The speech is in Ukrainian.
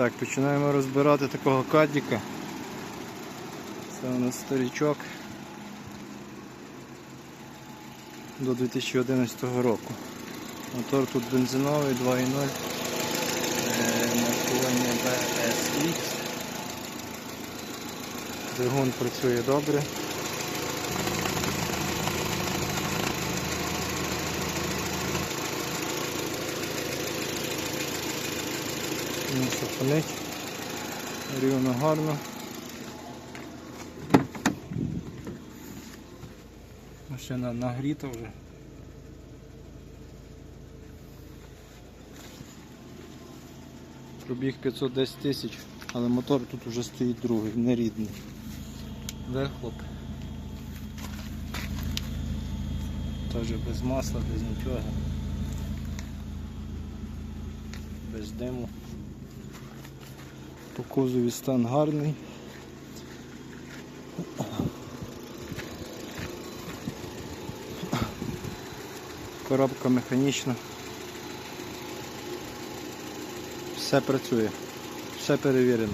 Так, починаємо розбирати такого кадіка. Це у нас старічок до 2011 року. Мотор тут бензиновий 2.0 е, маркування BSX. Двигун працює добре. Не сухонить. Рівно гарно. Машина нагріта вже. Пробіг 510 тисяч, але мотор тут вже стоїть другий, не рідний. Вихлоп. Теж без масла, без нічого. Без диму. По козові стан гарний. Коробка механічна. Все працює, все перевірено.